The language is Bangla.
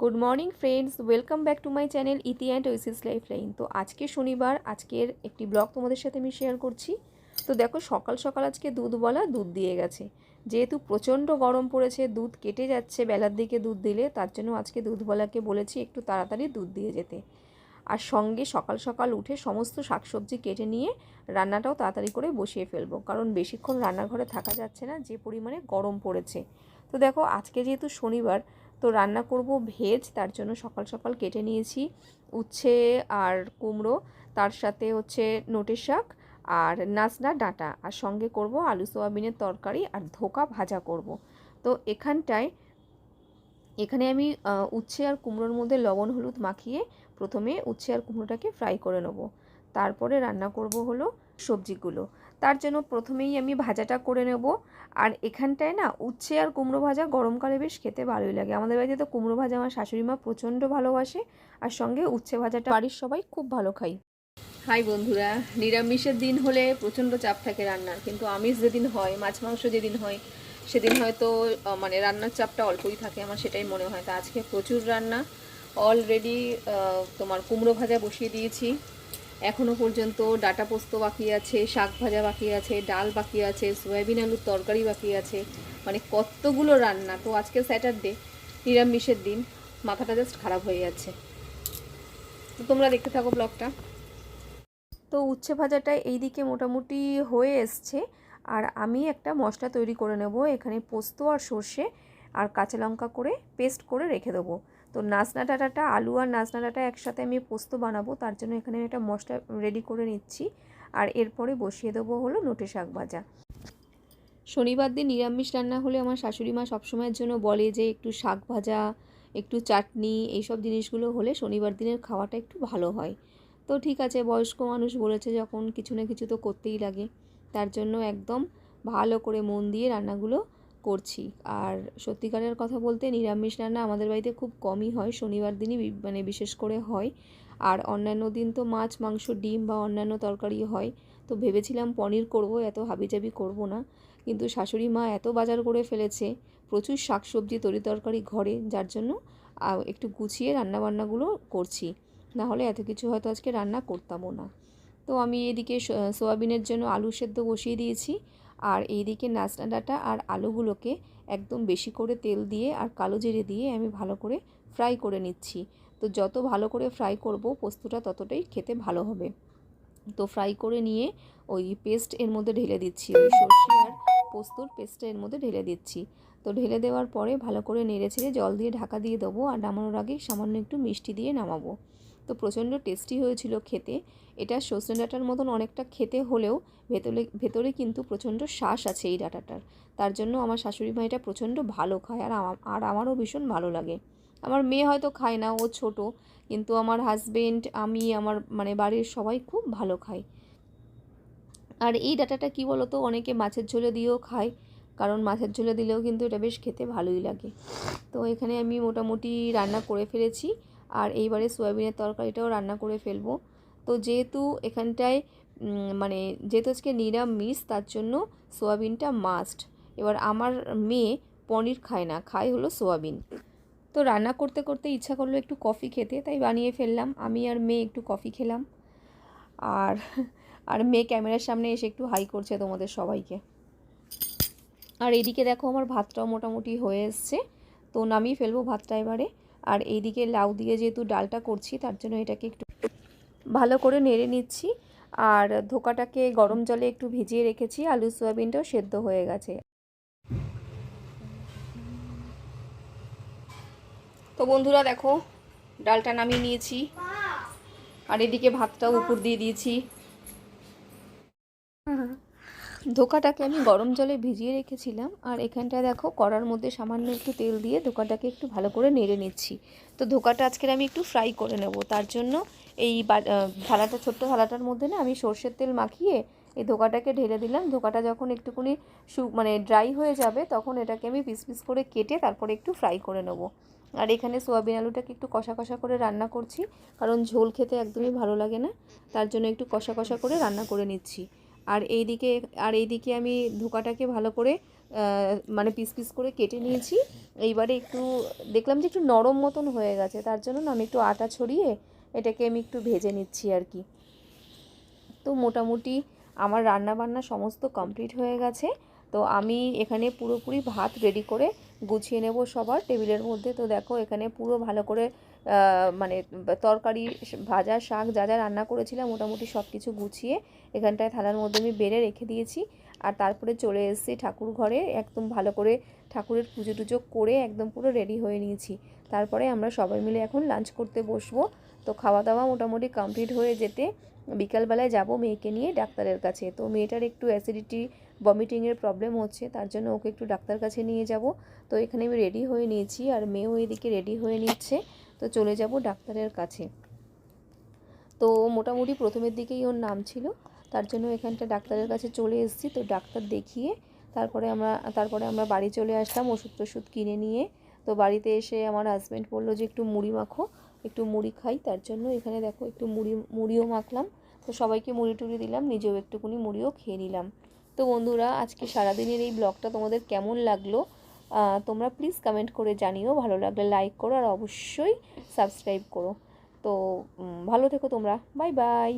Good morning friends welcome back to my channel Iti and oasis life line তো আজকে শনিবার, আজকের একটি ব্লগ তোমাদের সাথে আমি শেয়ার করছি। তো দেখো, সকাল সকাল আজকে দুধওয়ালা দুধ দিয়ে গেছে। যেহেতু প্রচণ্ড গরম পড়েছে, দুধ কেটে যাচ্ছে, বেলার দিকে দুধ দিলে, তার জন্য আজকে দুধওয়ালাকে বলেছি একটু তাড়াতাড়ি দুধ দিয়ে যেতে। আর সঙ্গে সকাল সকাল উঠে সমস্ত শাকসবজি কেটে নিয়ে রান্নাটাও তাড়াতাড়ি করে বসিয়ে ফেলব। কারণ বেশিক্ষণ রান্নাঘরে থাকা যাচ্ছে না, যে পরিমাণে গরম পড়েছে। তো দেখো, আজকে যেহেতু শনিবার তো রান্না করব ভেজ, তার জন্য সকাল সকাল কেটে নিয়েছি উচ্ছে আর কুমড়ো, তার সাথে হচ্ছে নোটের শাক আর নাচনা ডাঁটা, আর সঙ্গে করব আলু সোয়াবিনের তরকারি আর ধোকা ভাজা করব। তো এখানটায়, এখানে আমি উচ্ছে আর কুমড়োর মধ্যে লবণ, হলুদ মাখিয়ে প্রথমে উচ্ছে আর কুমড়োটাকে ফ্রাই করে নেব। তারপরে রান্না করব হলো সবজিগুলো। তার জন্য প্রথমেই আমি ভাজাটা করে নেব। আর এখানটায় না উচ্ছে আর কুমড়ো ভাজা গরমকালে বেশ খেতে ভালোই লাগে। আমাদের বাড়িতে তো কুমড়ো ভাজা আমার শাশুড়ি মা প্রচণ্ড ভালোবাসে। আর সঙ্গে উচ্ছে ভাজাটা বাড়ির সবাই খুব ভালো খাই হাই বন্ধুরা, নিরামিষের দিন হলে প্রচণ্ড চাপ থাকে রান্নার। কিন্তু আমিষ যেদিন হয়, মাছ মাংস যেদিন হয়, সেদিন হয়তো মানে রান্নার চাপটা অল্পই থাকে আমার সেটাই মনে হয়। তা আজকে প্রচুর রান্না। অলরেডি তোমার কুমড়ো ভাজা বসিয়ে দিয়েছি। এখনও পর্যন্ত ডাটা পোস্ত বাকি আছে, শাক ভাজা বাকি আছে, ডাল বাকি আছে, সয়াবিন আলুর তরকারি বাকি আছে। মানে কতগুলো রান্না। তো আজকে স্যাটারডে, নিরামিষের দিন, মাথাটা জাস্ট খারাপ হয়ে যাচ্ছে। তো তোমরা দেখতে থাকো ব্লগটা। তো উচ্ছে ভাজাটা এইদিকে মোটামুটি হয়ে এসছে। আর আমি একটা মশলা তৈরি করে নেব, এখানে পোস্ত আর সর্ষে আর কাঁচা লঙ্কা করে পেস্ট করে রেখে দেবো। তো নাচনা ডাঁটাটা, আলু আর নাচনা ডাঁটা একসাথে আমি পোস্ত বানাবো, তার জন্য এখানে একটা মশলা রেডি করে নিচ্ছি। আর এরপরে বসিয়ে দেবো হলো নোটে শাক ভাজা। শনিবার দিন নিরামিষ রান্না হলে আমার শাশুড়ি মা সবসময়ের জন্য বলে যে, একটু শাক ভাজা, একটু চাটনি, এইসব জিনিসগুলো হলে শনিবার দিনের খাওয়াটা একটু ভালো হয়। তো ঠিক আছে, বয়স্ক মানুষ বলেছে যখন কিছু না কিছু তো করতেই লাগে। তার জন্য একদম ভালো করে মন দিয়ে রান্নাগুলো করছি। আর সত্যিকারের কথা বলতে নিরামিষ রান্না আমাদের বাড়িতে খুব কমই হয়, শনিবার দিনই মানে বিশেষ করে হয়। আর অন্যান্য দিন তো মাছ, মাংস, ডিম বা অন্যান্য তরকারি হয়। তো ভেবেছিলাম পনির করব, এত হাবিজাবি করব না। কিন্তু শাশুড়ি মা এত বাজার করে ফেলেছে, প্রচুর শাকসবজি, তরি তরকারি ঘরে, যার জন্য একটু গুছিয়ে রান্নাবান্নাগুলো করছি। না হলে এত কিছু হয়তো আজকে রান্না করতামও না। তো আমি এদিকে সোয়াবিনের জন্য আলু সেদ্ধ বসিয়ে দিয়েছি। আর এইদিকে নাচনা ডাঁটা আর আলুগুলোকে একদম বেশি করে তেল দিয়ে আর কালো জিরে দিয়ে আমি ভালো করে ফ্রাই করে নিচ্ছি। তো যত ভালো করে ফ্রাই করব, পোস্তটা ততটাই খেতে ভালো হবে। তো ফ্রাই করে নিয়ে ওই পেস্ট এর মধ্যে ঢেলে দিচ্ছি, ওই সর্ষে আর পোস্তর পেস্টটা এর মধ্যে ঢেলে দিচ্ছি। তো ঢেলে দেওয়ার পরে ভালো করে নেড়ে ছেড়ে জল দিয়ে ঢাকা দিয়ে দেবো আর নামানোর আগে সামান্য একটু মিষ্টি দিয়ে নামাবো। তো প্রচণ্ড টেস্টি হয়েছিল খেতে। এটা সজনে ডাঁটার মতন অনেকটা খেতে হলেও ভেতরে ভেতরে কিন্তু প্রচণ্ড শ্বাস আছে এই ডাটাটার। তার জন্য আমার শাশুড়ি মা এটা প্রচণ্ড ভালো খায় আর আর আমারও ভীষণ ভালো লাগে। আমার মেয়ে হয়তো খায় না, ও ছোট, কিন্তু আমার হাজবেন্ড আমি, আমার মানে বাড়ির সবাই খুব ভালো খায়। আর এই ডাটাটা কী বলো তো অনেকে মাছের ঝোলে দিয়েও খায়, কারণ মাছের ঝোলে দিলেও কিন্তু এটা বেশ খেতে ভালোই লাগে। তো এখানে আমি মোটামুটি রান্না করে ফেলেছি। আর এইবারে সয়াবিনের তরকারিটাও রান্না করে ফেলব। তো যেহেতু এখানটায় মানে যেহেতু আজকে নিরামিষ, তার জন্য সোয়াবিনটা মাস্ট এবার আমার মেয়ে পনির খায় না, খায় হলো সোয়াবিন। তো রান্না করতে করতে ইচ্ছা করল একটু কফি খেতে, তাই বানিয়ে ফেললাম। আমি আর মেয়ে একটু কফি খেলাম। আর আর মেয়ে ক্যামেরার সামনে এসে একটু হাই করছে তোমাদের সবাইকে। আর এদিকে দেখো আমার ভাতটাও মোটামুটি হয়ে এসছে। তো নামিয়ে ফেলব ভাতটা এবারে। আর এইদিকে লাউ দিয়ে যেহেতু ডালটা করছি, তার জন্য এটাকে একটু ভালো করে নেড়ে নিচ্ছি। আর ধোকাটাকে গরম জলে একটু ভিজিয়ে রেখেছি, আলু, সোয়াবিনটাও সেদ্ধ হয়ে গেছে। তো বন্ধুরা দেখো, ডালটা নামিয়ে নিয়েছি। আর এদিকে ভাতটাও উপর দিয়ে দিয়েছি। ধোকাটাকে আমি গরম জলে ভিজিয়ে রেখেছিলাম। আর এখানটায় দেখো, কড়ার মধ্যে সামান্য একটু তেল দিয়ে ধোকাটাকে একটু ভালো করে নেড়ে নিচ্ছি। তো ধোকাটা আজকের আমি একটু ফ্রাই করে নেব। তার জন্য এই থালাটা, ছোট্ট থালাটার মধ্যে না আমি সর্ষের তেল মাখিয়ে এই ধোকাটাকে ঢেলে দিলাম। ধোকাটা যখন একটুখানি সু মানে ড্রাই হয়ে যাবে, তখন এটাকে আমি পিস পিস করে কেটে তারপরে একটু ফ্রাই করে নেব। আর এখানে সোয়াবিন আলুটাকে একটু কষা কষা করে রান্না করছি, কারণ ঝোল খেতে একদমই ভালো লাগে না। তার জন্য একটু কষা কষা করে রান্না করে নিচ্ছি। আর এইদিকে আর এইদিকে আমি ধোকাটাকে ভালো করে মানে পিস পিস করে কেটে নিয়েছি। এইবারে একটু দেখলাম যে একটু নরম মতন হয়ে গেছে, তার জন্য না আমি একটু আটা ছড়িয়ে এটাকে আমি একটু ভেজে নিচ্ছি আর কি। তো মোটামুটি আমার রান্না বান্না সমস্ত কমপ্লিট হয়ে গেছে। তো আমি এখানে পুরোপুরি ভাত রেডি করে গুছিয়ে নেব সবার টেবিলের মধ্যে। তো দেখো এখানে পুরো ভালো করে মানে তরকারি, ভাজা শাক যা যা রান্না করেছিলাম মোটামুটি সব কিছু গুছিয়ে এখানটায় থালার মধ্যে আমি বেড়ে রেখে দিয়েছি। আর তারপরে চলে এসেছি ঠাকুর ঘরে, একদম ভালো করে ঠাকুরের পুজো টুজো করে একদম পুরো রেডি হয়ে নিয়েছি। তারপরে আমরা সবাই মিলে এখন লাঞ্চ করতে বসবো। তো খাওয়া দাওয়া মোটামুটি কমপ্লিট হয়ে যেতে বিকালবেলায় যাব মেয়েকে নিয়ে ডাক্তারের কাছে। তো মেয়েটার একটু অ্যাসিডিটি ভমিটিংয়ের প্রবলেম হচ্ছে, তার জন্য ওকে একটু ডাক্তার কাছে নিয়ে যাব। তো এখানে আমি রেডি হয়ে নিয়েছি আর মেয়েও এদিকে রেডি হয়ে নিচ্ছে। তো চলে যাব ডাক্তারের কাছে। তো মোটামুটি প্রথমের দিকেই ওর নাম ছিল, তার জন্য এখানটা ডাক্তারের কাছে চলে এসেছি। তো ডাক্তার দেখিয়ে তারপরে আমরা তারপরে আমরা বাড়ি চলে আসলাম ওষুধ টষুধ কিনে নিয়ে। তো বাড়িতে এসে আমার হাজব্যান্ড বলল যে, একটু মুড়ি মাখো, একটু মুড়ি খাই। তার জন্য এখানে দেখো একটু মুড়ি, মুড়িও মাখলাম। তো সবাইকে মুড়ি টুড়ি দিলাম, নিজেও একটুকুনি মুড়িও খেয়ে নিলাম। তো বন্ধুরা, আজকে সারাদিনের এই ব্লগটা তোমাদের কেমন লাগল? তোমরা প্লিজ কমেন্ট করে জানিও। ভালো লাগলে লাইক করো আর অবশ্যই সাবস্ক্রাইব করো। তো ভালো থেকো তোমরা। Bye bye